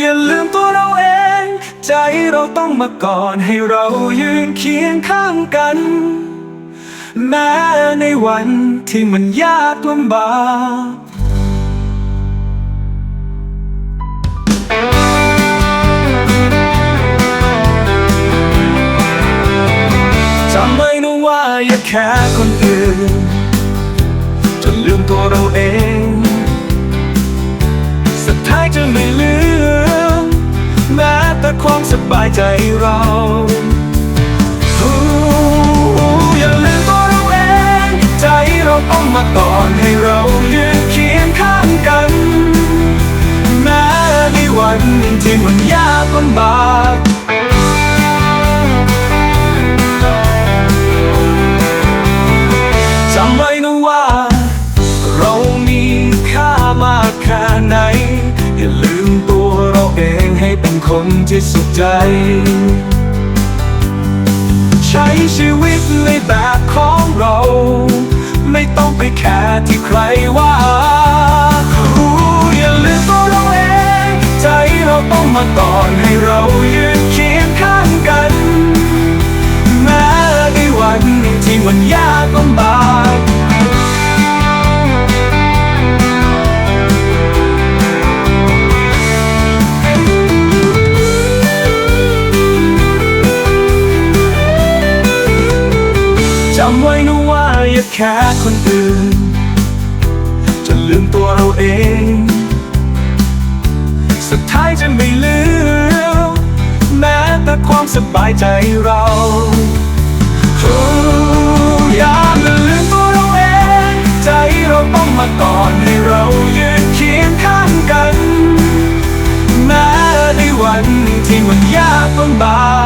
อย่าลืมตัวเราเอง ใจเราต้องมาก่อนให้เรายืนเคียงข้างกัน แม้ในวันที่มันยากลำบากจำไว้นะว่าอย่าแค่คนอื่นจนลืมตัวเราเอง ท้ายจะไม่เหลือแม้แต่ความสบายใจเราอย่าลืมตัวเราเอง ใจเราต้องมาก่อนให้เรายืนเคียงข้างกันแม้ในวันที่มันยากลำบากจำไว้นะว่า เรามีค่ามากแค่ คนที่สุขใจ ใช้ชีวิตในแบบของเรา ไม่ต้องไปแคร์ที่ใครว่าฮู้อย่าลืมตัวเราเอง ใจเราต้องมาก่อนให้เรายืนเคียงข้างกัน จำไว้นะว่าอย่าแค่คนอื่น จะลืมตัวเราเอง สุดท้ายจะไม่ลืมแม้แต่ความสบายใจเราอย่าลืมตัวเราเอง ใจเราต้องมาก่อนให้เรายืนเคียงข้างกัน แม้ในวันที่มันยากลำบาก